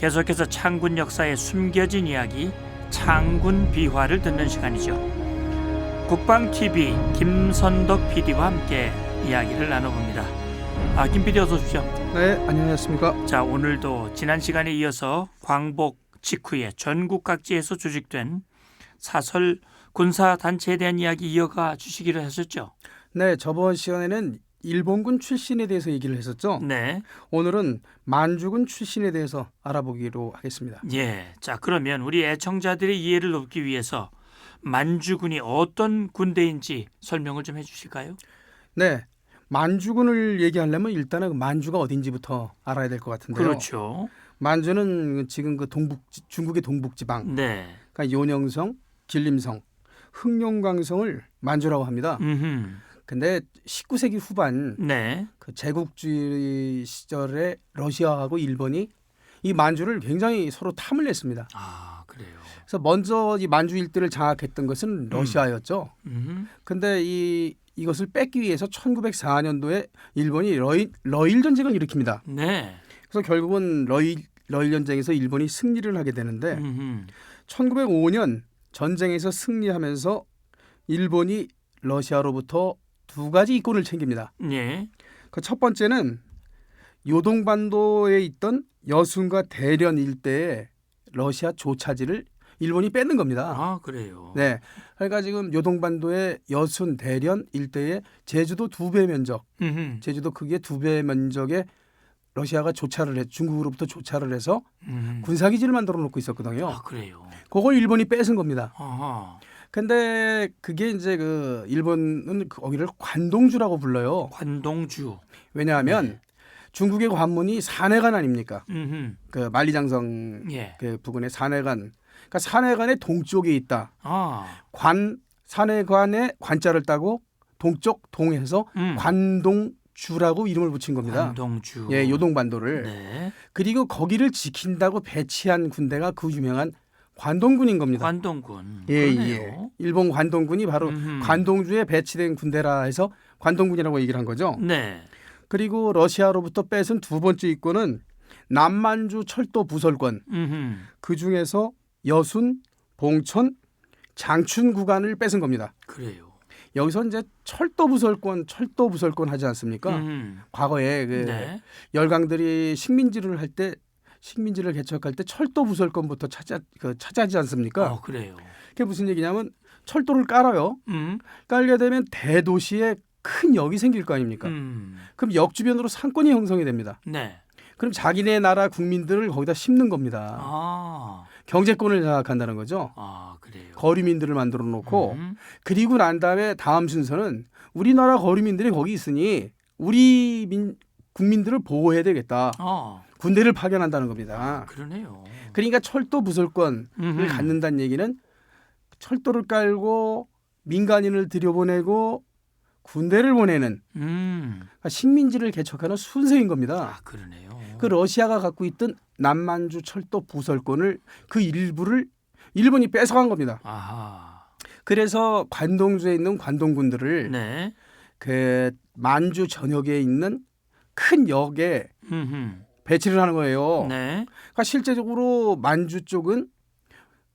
계속해서 창군 역사의 숨겨진 이야기 창군 비화를 듣는 시간이죠. 국방 TV 김선덕 PD와 함께 이야기를 나눠봅니다. 아, 김 PD 어서 오십시오. 네, 안녕하십니까. 자, 오늘도 지난 시간에 이어서 광복 직후에 전국 각지에서 조직된 사설 군사 단체에 대한 이야기 이어가 주시기로 하셨죠. 네, 저번 시간에는 일본군 출신에 대해서 얘기를 했었죠. 네. 오늘은 만주군 출신에 대해서 알아보기로 하겠습니다. 예. 자, 그러면 우리 애청자들의 이해를 돕기 위해서 만주군이 어떤 군대인지 설명을 좀 해주실까요? 네, 만주군을 얘기하려면 일단은 그 만주가 어딘지부터 알아야 될 것 같은데요. 그렇죠. 만주는 지금 그 동북 중국의 동북 지방, 네. 그러니까 요녕성, 길림성, 흑룡강성을 만주라고 합니다. 음. 근데 19세기 후반 네. 그 제국주의 시절에 러시아하고 일본이 이 만주를 굉장히 서로 탐을 냈습니다. 아, 그래요. 그래서 먼저 이 만주 일대를 장악했던 것은 러시아였죠. 음. 근데 이 이것을 뺏기 위해서 1904년도에 일본이 러일, 러일 전쟁을 일으킵니다. 네. 그래서 결국은 러일 러일 전쟁에서 일본이 승리를 하게 되는데 음. 1905년 전쟁에서 승리하면서 일본이 러시아로부터 두 가지 이권을 챙깁니다. 예. 그 첫 번째는 요동반도에 있던 여순과 대련 일대의 러시아 조차지를 일본이 뺏는 겁니다. 아, 그래요. 네. 그러니까 지금 요동반도의 여순, 대련 일대의 제주도 두 배 면적, 음. 제주도 크기의 두 배 면적에 러시아가 조차를 해 중국으로부터 조차를 해서 음. 군사기지를 만들어 놓고 있었거든요. 아, 그래요. 그걸 일본이 뺏은 겁니다. 아하. 근데 그게 이제 그 일본은 거기를 관동주라고 불러요. 관동주. 왜냐하면 네. 중국의 관문이 산해관 아닙니까? 음. 그 만리장성 예. 그 부근의 산해관. 그러니까 산해관의 동쪽에 있다. 아. 관 산해관의 관자를 따고 동쪽 동해서 음. 관동주라고 이름을 붙인 겁니다. 관동주. 예, 요동반도를. 네. 그리고 거기를 지킨다고 배치한 군대가 그 유명한 관동군인 겁니다. 관동군. 예, 그러네요. 예. 일본 관동군이 바로 음흠. 관동주에 배치된 군대라 해서 관동군이라고 얘기를 한 거죠. 네. 그리고 러시아로부터 뺏은 두 번째 이권은 남만주 철도 부설권. 음. 그 중에서 여순, 봉천, 장춘 구간을 뺏은 겁니다. 그래요. 여기서 이제 철도 부설권, 철도 부설권 하지 않습니까? 음. 과거에 그 네. 열강들이 식민지를 할 때 식민지를 개척할 때 철도 부설권부터 찾아 그 찾아지 않습니까? 어, 그래요. 그게 무슨 얘기냐면 철도를 깔아요. 음. 깔게 되면 대도시에 큰 역이 생길 거 아닙니까? 음. 그럼 역 주변으로 상권이 형성이 됩니다. 네. 그럼 자기네 나라 국민들을 거기다 심는 겁니다. 아. 경제권을 장악한다는 거죠. 아, 그래요. 거리민들을 만들어 놓고 음. 그리고 난 다음에 다음 순서는 우리나라 거리민들이 거기 있으니 우리 민, 국민들을 보호해야 되겠다. 어. 군대를 파견한다는 겁니다. 그러네요. 그러니까 철도 부설권을 음흠. 갖는다는 얘기는 철도를 깔고 민간인을 들여보내고 군대를 보내는 음. 그러니까 식민지를 개척하는 순서인 겁니다. 아, 그러네요. 그 러시아가 갖고 있던 남만주 철도 부설권을 그 일부를 일본이 뺏어간 겁니다. 아하. 그래서 관동주에 있는 관동군들을 네. 그 만주 전역에 있는 큰 역에 음흠. 배치를 하는 거예요. 네. 그러니까 실제적으로 만주 쪽은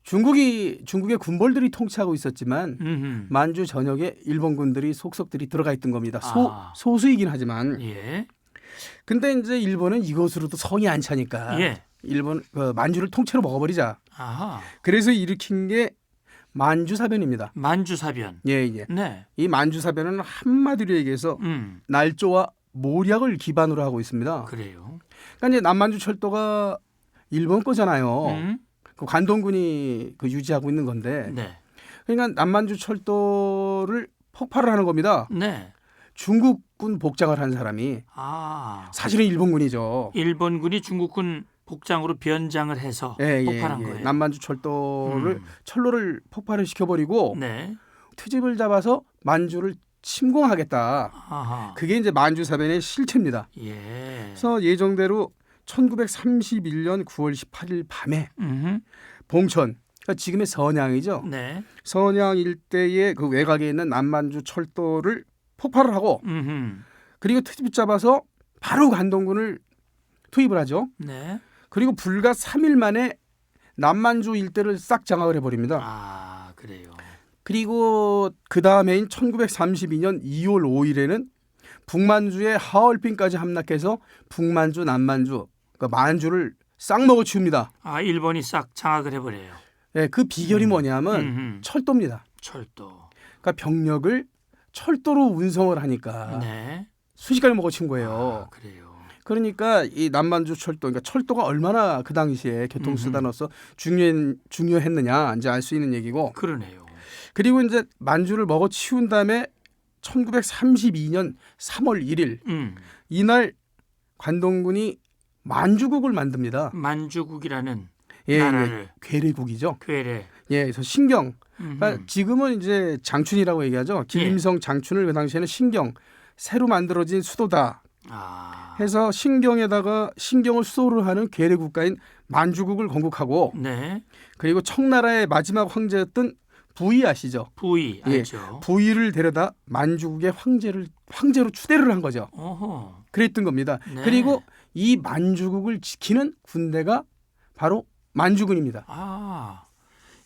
중국이 중국의 군벌들이 통치하고 있었지만 음흠. 만주 전역에 일본군들이 속속들이 들어가 있던 겁니다. 소 아. 소수이긴 하지만 예. 근데 이제 일본은 이것으로도 성이 안 차니까 예. 일본 그 만주를 통째로 먹어버리자. 아하. 그래서 일으킨 게 만주사변입니다. 만주사변. 예, 예. 네. 이 만주사변은 한마디로 얘기해서 음. 날조와 모략을 기반으로 하고 있습니다. 그래요. 그러니까 이제 남만주 철도가 일본 거잖아요. 음. 그 관동군이 그 유지하고 있는 건데, 네. 그러니까 남만주 철도를 폭발을 하는 겁니다. 네. 중국군 복장을 한 사람이 아. 사실은 일본군이죠. 일본군이 중국군 복장으로 변장을 해서 예, 예, 폭발한 예. 거예요. 남만주 철도를 음. 철로를 폭발을 시켜버리고 네. 트집을 잡아서 만주를 침공하겠다. 아하. 그게 이제 만주사변의 실체입니다. 예. 그래서 예정대로 1931년 9월 18일 밤에 음. 봉천, 그러니까 지금의 선양이죠. 네. 선양 일대의 그 외곽에 있는 남만주 철도를 폭발을 하고 음. 그리고 트집 잡아서 바로 관동군을 투입을 하죠. 네. 그리고 불과 3일 만에 남만주 일대를 싹 장악을 해버립니다. 아 그래요. 그리고 그 다음해인 1932년 2월 5일에는 북만주의 하얼빈까지 함락해서 북만주, 남만주, 그러니까 만주를 싹 먹어치웁니다. 아 일본이 싹 장악을 해버려요. 예, 그 비결이 뭐냐면 음흠. 철도입니다. 철도. 그러니까 병력을 철도로 운송을 하니까 네. 순식간에 먹어친 거예요. 아, 그래요. 그러니까 이 남만주 철도, 그러니까 철도가 얼마나 그 당시에 교통 수단으로서 중요 중요했느냐 이제 알 수 있는 얘기고. 그러네요. 그리고 이제 만주를 먹어 치운 다음에 1932년 3월 1일 음. 이날 관동군이 만주국을 만듭니다. 만주국이라는 예, 예, 나라를 괴뢰국이죠. 괴뢰. 예, 그래서 신경. 그러니까 지금은 이제 장춘이라고 얘기하죠. 김임성 장춘을 그 당시에는 신경 새로 만들어진 수도다 아. 해서 신경에다가 신경을 수도로 하는 괴뢰 국가인 만주국을 건국하고 네. 그리고 청나라의 마지막 황제였던 부위 아시죠? 부위 예. 알죠. 부위를 데려다 만주국의 황제를 황제로 추대를 한 거죠. 어허. 그랬던 겁니다. 네. 그리고 이 만주국을 지키는 군대가 바로 만주군입니다. 아.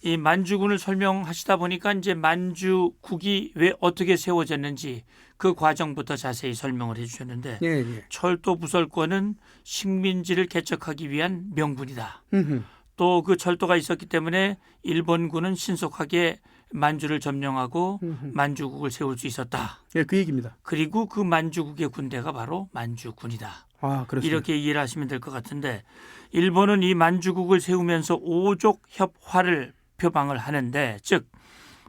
이 만주군을 설명하시다 보니까 이제 만주국이 왜 어떻게 세워졌는지 그 과정부터 자세히 설명을 해 주셨는데 예, 예. 철도 부설권은 식민지를 개척하기 위한 명분이다. 흠흠. 또 그 철도가 있었기 때문에 일본군은 신속하게 만주를 점령하고. 만주국을 세울 수 있었다. 예, 그 얘기입니다. 그리고 그 만주국의 군대가 바로 만주군이다. 아, 그렇습니다. 이렇게 이해를 하시면 될 것 같은데 일본은 이 만주국을 세우면서 오족 협화를 표방을 하는데 즉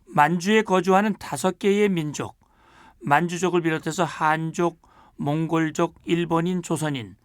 만주에 거주하는 다섯 개의 민족 만주족을 비롯해서 한족, 몽골족, 일본인, 조선인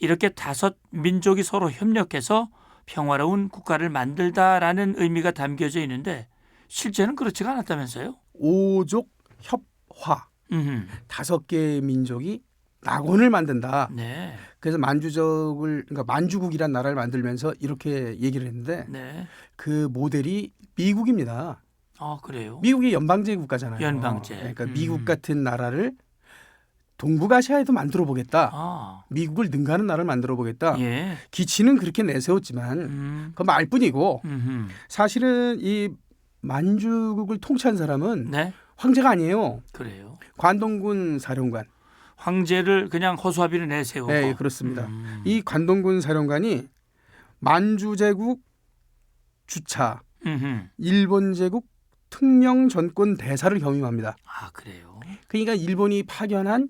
이렇게 다섯 민족이 서로 협력해서 평화로운 국가를 만들다라는 의미가 담겨져 있는데 실제는 그렇지가 않았다면서요? 오족 협화 음, 다섯 개의 민족이 낙원을 만든다. 네, 그래서 만주족을 그러니까 만주국이란 나라를 만들면서 이렇게 얘기를 했는데 네. 그 모델이 미국입니다. 아 그래요? 미국이 연방제 국가잖아요. 연방제. 그러니까 음. 미국 같은 나라를 동북아시아에도 만들어 보겠다. 아, 미국을 능가하는 나라를 만들어 보겠다. 예. 기치는 그렇게 내세웠지만 음, 그 말뿐이고 음흠. 사실은 이 만주국을 통치한 사람은 네, 황제가 아니에요. 그래요. 관동군 사령관. 황제를 그냥 허수아비로 내세우고. 네, 그렇습니다. 음. 이 관동군 사령관이 만주 제국 주차, 음흠. 일본 제국 특명 전권 대사를 겸임합니다. 아 그래요. 그러니까 일본이 파견한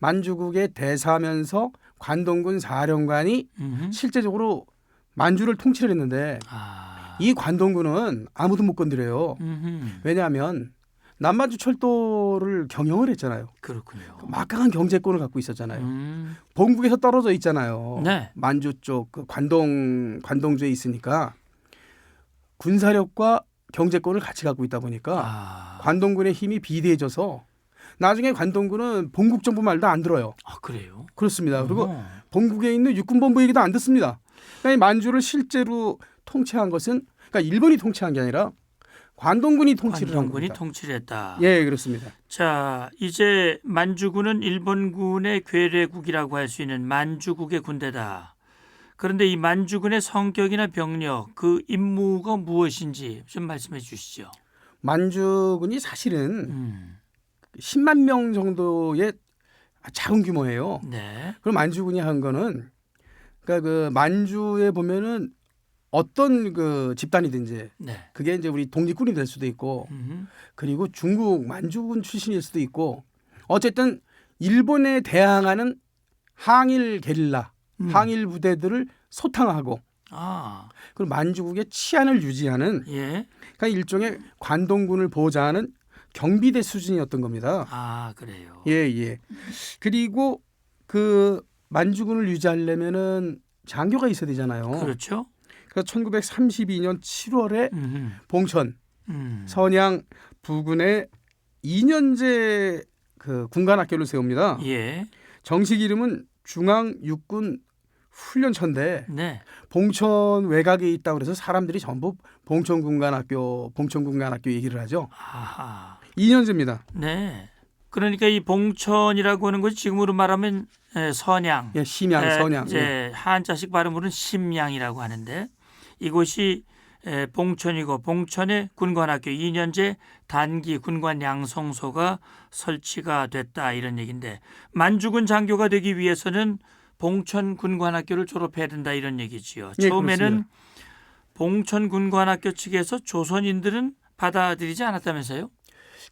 만주국의 대사면서 관동군 사령관이 음흠. 실제적으로 만주를 통치를 했는데 아. 이 관동군은 아무도 못 건드려요. 음흠. 왜냐하면 남만주 철도를 경영을 했잖아요. 그렇군요. 막강한 경제권을 갖고 있었잖아요. 음. 본국에서 떨어져 있잖아요. 네. 만주 쪽 그 관동 관동주에 있으니까 군사력과 경제권을 같이 갖고 있다 보니까 아. 관동군의 힘이 비대해져서 나중에 관동군은 본국 정부 말도 안 들어요. 아 그래요. 그렇습니다. 그리고 어. 본국에 있는 육군본부 얘기도 안 듣습니다. 그러니까 이 만주를 실제로 통치한 것은 그러니까 일본이 통치한 게 아니라 관동군이 통치를 한 관동군이 겁니다. 통치를 했다. 예, 그렇습니다. 자, 이제 만주군은 일본군의 괴뢰국이라고 할 수 있는 만주국의 군대다. 그런데 이 만주군의 성격이나 병력, 그 임무가 무엇인지 좀 말씀해 주시죠. 만주군이 사실은 음. 10만 명 정도의 작은 규모예요. 네. 그럼 만주군이 한 거는 그러니까 그 만주에 보면은 어떤 그 집단이든지 네. 그게 이제 우리 독립군이 될 수도 있고 음. 그리고 중국 만주군 출신일 수도 있고 어쨌든 일본에 대항하는 항일 게릴라 음. 항일 부대들을 소탕하고 아, 그리고 만주국의 치안을 유지하는 예. 그러니까 일종의 관동군을 보좌하는 경비대 수준이었던 겁니다. 아, 그래요. 예, 예. 그리고 그 만주군을 유지하려면은 장교가 있어야 되잖아요. 그렇죠. 그래서 1932년 7월에 음. 봉천 음. 선양 부근에 2년제 그 군관학교를 세웁니다. 예. 정식 이름은 중앙 육군 훈련처인데 네. 봉천 외곽에 있다고 그래서 사람들이 전부 봉천 군관학교, 봉천 군관학교 얘기를 하죠. 아하. 2년제입니다. 네. 그러니까 이 봉천이라고 하는 것이 지금으로 말하면 에, 선양, 예, 심양, 에, 선양. 예. 이제 한자식 발음으로는 심양이라고 하는데 이곳이 에, 봉천이고 봉천의 군관학교 2년제 단기 군관 양성소가 설치가 됐다 이런 얘기인데 만주군 장교가 되기 위해서는 봉천 군관학교를 졸업해야 된다 이런 얘기지요. 예, 처음에는 그렇습니다. 봉천 군관학교 측에서 조선인들은 받아들이지 않았다면서요?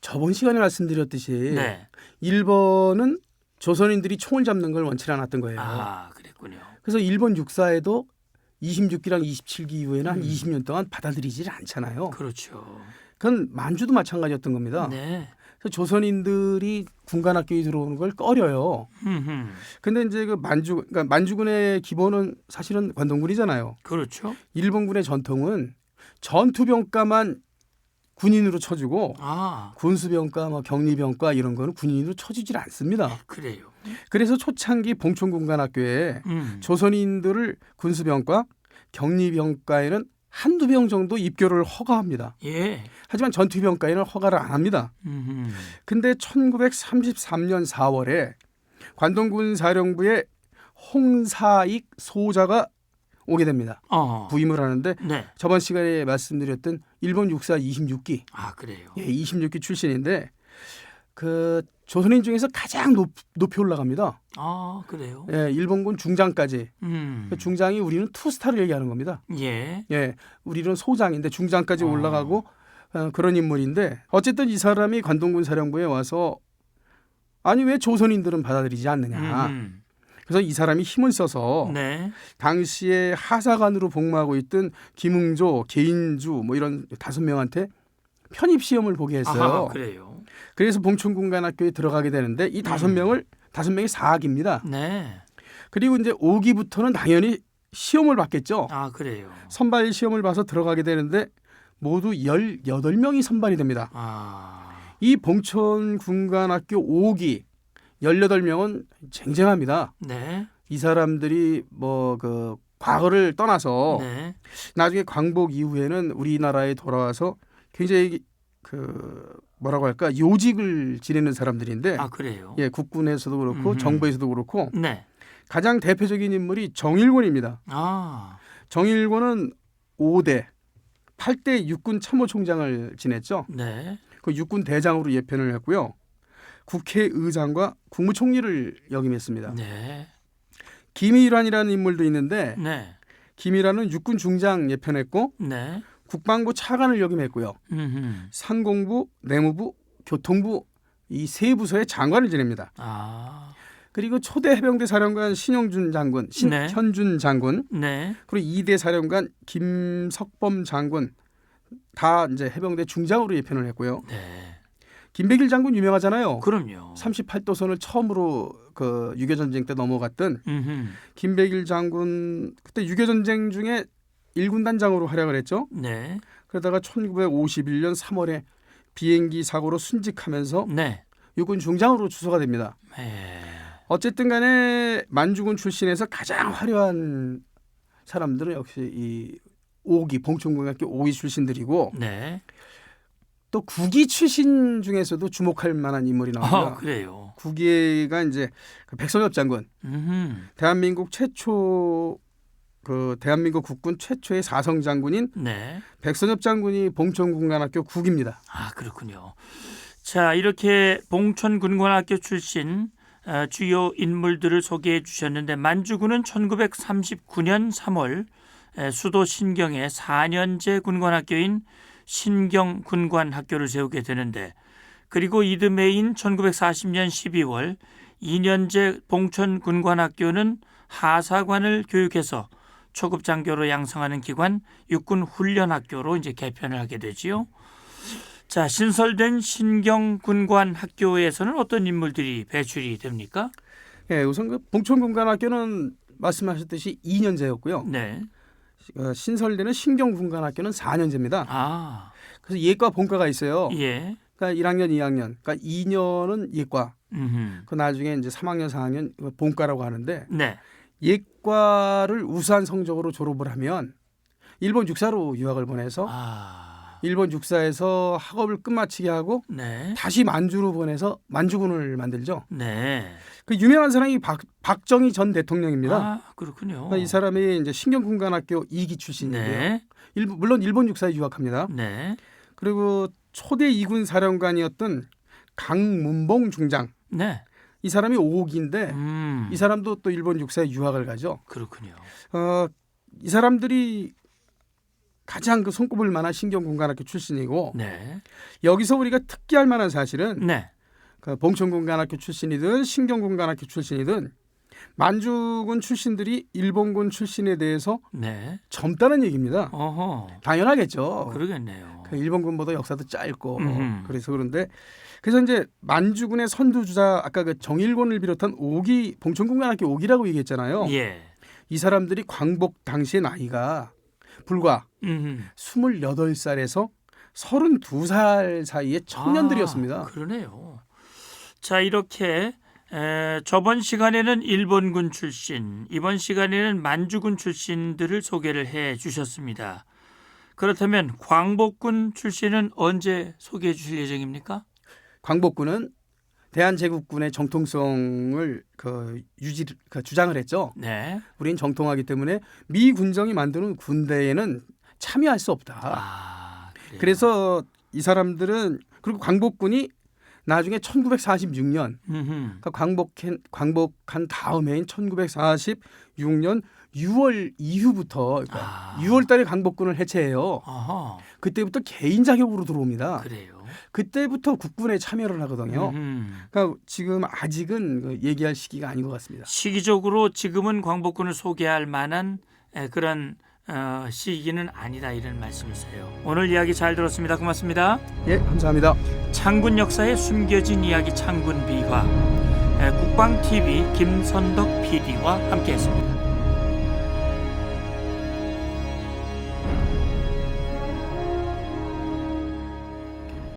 저번 시간에 말씀드렸듯이 네. 일본은 조선인들이 총을 잡는 걸 원치 않았던 거예요. 아, 그랬군요. 그래서 일본 육사에도 26기랑 27기 이후에는 한 음. 20년 동안 받아들이질 않잖아요. 그렇죠. 그건 만주도 마찬가지였던 겁니다. 네. 그래서 조선인들이 군관학교에 들어오는 걸 꺼려요. 흠흠. 근데 이제 그 만주 그러니까 만주군의 기본은 사실은 관동군이잖아요. 그렇죠. 일본군의 전통은 전투병과만 군인으로 쳐주고 아, 군수병과, 뭐 격리병과 이런 거는 군인으로 쳐주질 않습니다. 그래요. 그래서 초창기 봉천군관학교에 음. 조선인들을 군수병과 격리병과에는 한두 병 정도 입교를 허가합니다. 예. 하지만 전투병과에는 허가를 안 합니다. 음흠. 근데 1933년 4월에 관동군 사령부에 홍사익 소자가 오게 됩니다. 어. 부임을 하는데 네. 저번 시간에 말씀드렸던 일본 육사 26기, 아, 그래요. 예, 26기 출신인데 그 조선인 중에서 가장 높, 높이 올라갑니다. 아, 그래요. 예, 일본군 중장까지. 음. 그 중장이 우리는 투스타를 얘기하는 겁니다. 예. 예, 우리는 소장인데 중장까지 어. 올라가고 어, 그런 인물인데 어쨌든 이 사람이 관동군 사령부에 와서 아니 왜 조선인들은 받아들이지 않느냐. 음. 그래서 이 사람이 힘을 써서 네. 당시에 하사관으로 복무하고 있던 김응조, 개인주 뭐 이런 다섯 명한테 편입 시험을 보게 했어요. 아, 그래요. 그래서 봉천군관학교에 들어가게 되는데 이 다섯 음. 명을 다섯 명이 사학입니다. 네. 그리고 이제 5기부터는 당연히 시험을 받겠죠. 아, 그래요. 선발 시험을 봐서 들어가게 되는데 모두 18명이 선발이 됩니다. 아. 이 봉천군관학교 5기 18명은 쟁쟁합니다. 네. 이 사람들이 뭐그 과거를 떠나서 네. 나중에 광복 이후에는 우리나라에 돌아와서 굉장히 그 뭐라고 할까 요직을 지내는 사람들인데 아, 그래요. 예 국군에서도 그렇고 음흠. 정부에서도 그렇고 네. 가장 대표적인 인물이 정일권입니다. 아. 정일권은 5대 8대 육군 참모총장을 지냈죠. 네. 그 육군 대장으로 예편을 했고요. 국회의장과 국무총리를 역임했습니다. 네. 김일환이라는 인물도 있는데 네. 김일환은 육군 중장 예편했고 네. 국방부 차관을 역임했고요. 음흠. 상공부, 내무부, 교통부 이 세 부서의 장관을 지냅니다. 아. 그리고 초대 해병대 사령관 신영준 장군, 네. 신현준 장군, 네. 그리고 2대 사령관 김석범 장군 다 이제 해병대 중장으로 예편을 했고요. 네. 김백일 장군 유명하잖아요. 그럼요. 38도선을 처음으로 그 유교 전쟁 때 넘어갔던 음흠. 김백일 장군 그때 유교 전쟁 중에 일군 단장으로 활약을 했죠. 네. 그러다가 1951년 3월에 비행기 사고로 순직하면서 네. 육군 중장으로 추서가 됩니다. 네. 어쨌든 간에 만주군 출신에서 가장 화려한 사람들은 역시 이 5기 봉천군학교 5기 출신들이고 네. 또 9기 출신 중에서도 주목할 만한 인물이 아, 나옵니다. 그래요. 9기가 이제 그 백선엽 장군, 음흠. 대한민국 최초 그 대한민국 국군 최초의 사성 장군인 네. 백선엽 장군이 봉천군관학교 9기입니다. 아, 그렇군요. 자, 이렇게 봉천군관학교 출신 어, 주요 인물들을 소개해 주셨는데 만주군은 1939년 3월 에, 수도 신경에 4년제 군관학교인 신경 군관학교를 세우게 되는데 그리고 이듬해인 1940년 12월 2년제 봉천 군관학교는 하사관을 교육해서 초급 장교로 양성하는 기관 육군 훈련학교로 이제 개편을 하게 되지요. 자, 신설된 신경 군관 학교에서는 어떤 인물들이 배출이 됩니까? 예, 우선 그 봉천군관학교는 말씀하셨듯이 2년제였고요. 네. 어, 신설되는 신경군관학교는 4년제입니다. 아, 그래서 예과 본과가 있어요. 예. 그러니까 1학년, 2학년. 그러니까 2년은 예과. 음. 그 나중에 이제 3학년, 4학년 본과라고 하는데 네. 예과를 우수한 성적으로 졸업을 하면 일본 육사로 유학을 보내서 아. 일본 육사에서 학업을 끝마치게 하고 네. 다시 만주로 보내서 만주군을 만들죠. 네. 그 유명한 사람이 박, 박정희 전 대통령입니다. 아, 그렇군요. 그러니까 이 사람이 이제 신경군관학교 2기 출신이고요. 네. 일본- 물론 일본 육사에 유학합니다. 네. 그리고 초대 이군 사령관이었던 강문봉 중장 네. 이 사람이 5기인데 음. 이 사람도 또 일본 육사에 유학을 가죠. 그렇군요. 어, 이 사람들이 가장 그 손꼽을 만한 신경군관학교 출신이고 네. 여기서 우리가 특기할 만한 사실은 네. 그 봉천군관학교 출신이든 신경군관학교 출신이든 만주군 출신들이 일본군 출신에 대해서 네. 젊다는 얘기입니다. 어허. 당연하겠죠. 그러겠네요. 그 일본군보다 역사도 짧고 음흠. 그래서 그런데 그래서 이제 만주군의 선두주자 아까 그 정일곤을 비롯한 오기 봉천군관학교 오기라고 얘기했잖아요. 예. 이 사람들이 광복 당시의 나이가 불과 음. 28살에서 32살 사이의 청년들이었습니다. 아, 그러네요. 자, 이렇게 에, 저번 시간에는 일본군 출신, 이번 시간에는 만주군 출신들을 소개를 해 주셨습니다. 그렇다면 광복군 출신은 언제 소개해 주실 예정입니까? 광복군은 대한제국군의 정통성을 그 유지 그 주장을 했죠. 네. 우린 정통하기 때문에 미 군정이 만드는 군대에는 참여할 수 없다. 아. 그래서 이 사람들은 그리고 광복군이 나중에 1946년 음흠. 그러니까 광복한 광복한 다음 해인 1946년 6월 이후부터 그러니까 아. 6월 달에 광복군을 해체해요. 아하, 그때부터 개인 자격으로 들어옵니다. 그래요. 그때부터 국군에 참여를 하거든요. 음흠. 그러니까 지금 아직은 그 얘기할 시기가 아닌 것 같습니다. 시기적으로 지금은 광복군을 소개할 만한 에, 그런 어, 시기는 아니다 이런 말씀이세요. 오늘 이야기 잘 들었습니다. 고맙습니다. 예, 감사합니다. 창군 역사의 숨겨진 이야기 창군 비화 에, 국방 TV 김선덕 PD와 함께했습니다.